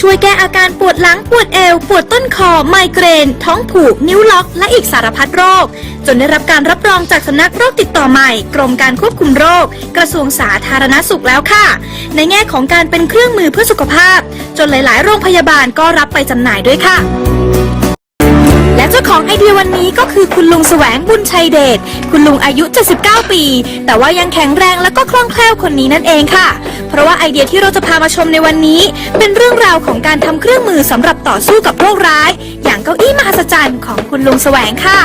ช่วยแก้อาการปวดหลังปวดเอว ปวดต้นคอ ไมเกรน ท้องผูก นิ้วล็อก และอีกสารพัดโรค จนได้รับการรับรองจากสำนักโรคติดต่อใหม่ กรมการควบคุมโรค กระทรวงสาธารณสุขแล้วค่ะ ในแง่ของการเป็นเครื่องมือเพื่อสุขภาพ จนหลาย ๆ โรงพยาบาลก็รับไปจำหน่ายด้วยค่ะ เจ้าของไอเดียวันนี้ก็คือคุณลุงแสวงบุญชัยเดช คุณลุงอายุ 79 ปี แต่ว่ายังแข็งแรงและก็คล่องแคล่วคนนี้นั่นเองค่ะ เพราะว่าไอเดียที่เราจะพามาชมในวันนี้ เป็นเรื่องราวของการทำเครื่องมือสำหรับต่อสู้กับโรคร้าย อย่างเก้าอี้มหัศจรรย์ของคุณลุงแสวงค่ะ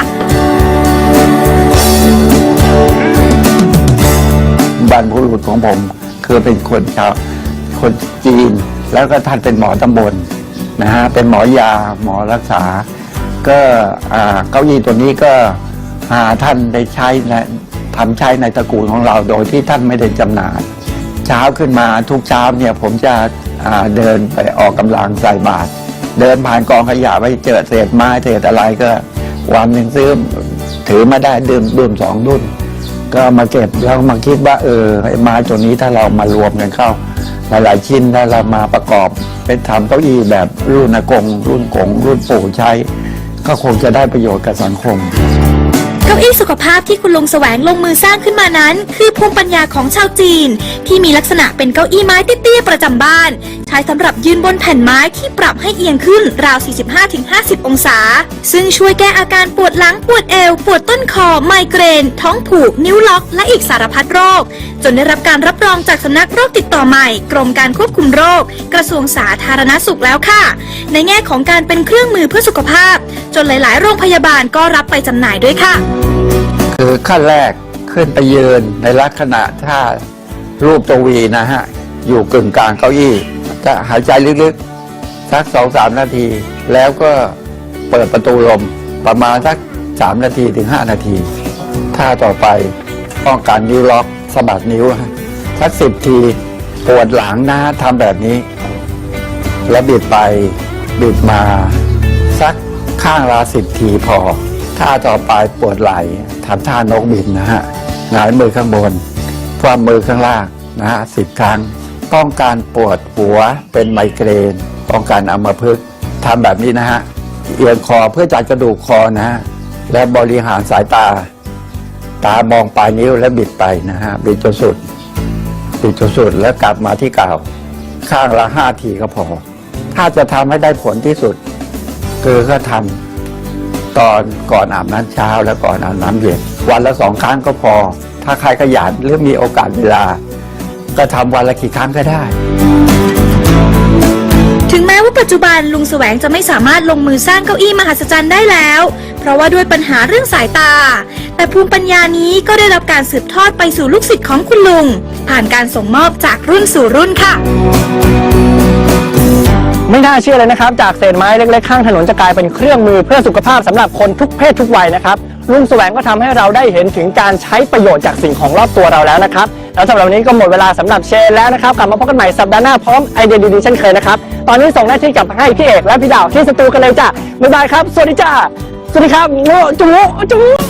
บรรพบุรุษของผมคือเป็นคนชาวคนจีน แล้วก็ท่านเป็นหมอตำบลนะฮะเป็นหมอยาหมอรักษา ก็เก้าอี้ตัวนี้ก็หาท่านได้ใช้และทำใช้ในตระกูลของเราโดยที่ท่านไม่ได้จำหน่าย เช้าขึ้นมาทุกเช้าเนี่ยผมจะเดินไปออกกำลังใส่บาตรเดินผ่านกองขยะไปเจอเศษไม้เศษอะไรก็ วันหนึ่งซื้อถือมาได้ดื่มดื่มสองดุนก็มาเก็บแล้วมาคิดว่า เออไอ้ไม้ตัวนี้ถ้าเรามารวมกันเข้า หลายๆชิ้นถ้าเรามาประกอบเป็นทำเก้าอี้แบบรุ่นอากงรุ่นกงรุ่นปู่ใช้ ก็คงจะได้ประโยชน์กับสังคม เก้าอี้สุขภาพที่คุณลุงแสวงลงมือสร้างขึ้นมานั้น คือภูมิปัญญาของชาวจีน ที่มีลักษณะเป็นเก้าอี้ไม้เตี้ยๆประจำบ้านใช้สำหรับยืนบนแผ่นไม้ที่ปรับให้เอียงขึ้นราว 45-50 องศา ซึ่งช่วยแก้อาการปวดหลัง ปวดเอว ปวดต้นคอ ไมเกรน ท้องผูก นิ้วล็อก และอีกสารพัดโรค จนได้รับการรับรองจากสำนักโรคติดต่อใหม่ กรมการควบคุมโรค กระทรวงสาธารณสุขแล้วค่ะ ในแง่ของการเป็นเครื่องมือเพื่อสุขภาพ จนหลาย ๆ โรงพยาบาลก็รับไปจำหน่ายด้วยค่ะ คือขั้นแรกขึ้นไปยืนในลักษณะท่ารูปตัววีนะฮะ อยู่กึ่งกลางเก้าอี้ จะหายใจลึกๆ สักสองสามนาที แล้วก็เปิดประตูลมประมาณสักสามนาทีถึงห้านาที ท่าต่อไปป้องกันนิ้วล็อกสะบัดนิ้วฮะสักสิบทีปวดหลังนะทำแบบนี้ แล้วบิดไปบิดมาสักข้างละสิบทีพอ ท่าต่อไปปวดไหล่ทำท่านกบินนะฮะหงายมือข้างบนคว่ำมือข้างล่างนะฮะสิบครั้ง ป้องกันปวดหัวเป็นไมเกรนป้องกันอัมพฤกษ์ทำแบบนี้นะฮะ เอียงคอเพื่อจัดกระดูกคอนะฮะ และบริหารสายตา ตามองปลายนิ้วและบิดไปนะฮะ บิดจนสุดปิดจนสุดแล้วกลับมาที่เก่า ข้างละห้าทีก็พอ ถ้าจะทำให้ได้ผลที่สุด คือก็ทำตอนก่อนอาบน้ำเช้าและก่อนอาบน้ำเย็น วันละสองครั้งก็พอ ถ้าใครขยันหรือมีโอกาสเวลา ก็ทำวันละกี่ครั้งก็ได้ ถึงแม้ว่าปัจจุบันลุงแสวงจะไม่สามารถลงมือสร้างเก้าอี้มหัศจรรย์ได้แล้ว เพราะว่าด้วยปัญหาเรื่องสายตา แต่ภูมิปัญญานี้ก็ได้รับการสืบทอดไปสู่ลูกศิษย์ของคุณลุง ผ่านการส่งมอบจากรุ่นสู่รุ่นค่ะไม่น่าเชื่อเลยนะครับ จากเศษไม้เล็กๆข้างถนนจะกลายเป็นเครื่องมือเพื่อสุขภาพสำหรับคนทุกเพศทุกวัยนะครับลุงแสวงก็ทำให้เราได้เห็นถึงการใช้ประโยชน์จากสิ่งของรอบตัวเราแล้วนะครับ แล้วสำหรับวันนี้ก็หมดเวลาสำหรับเชนแล้วนะครับ กลับมาพบกันใหม่สัปดาห์หน้าพร้อมไอเดียดีๆเช่นเคยนะครับ ตอนนี้ส่งหน้าที่กลับให้พี่เอกและพี่ดาวที่สตูกันเลยจ้ะบ๊ายบายครับ สวัสดีจ้าสวัสดีครับจุ๊จุ๊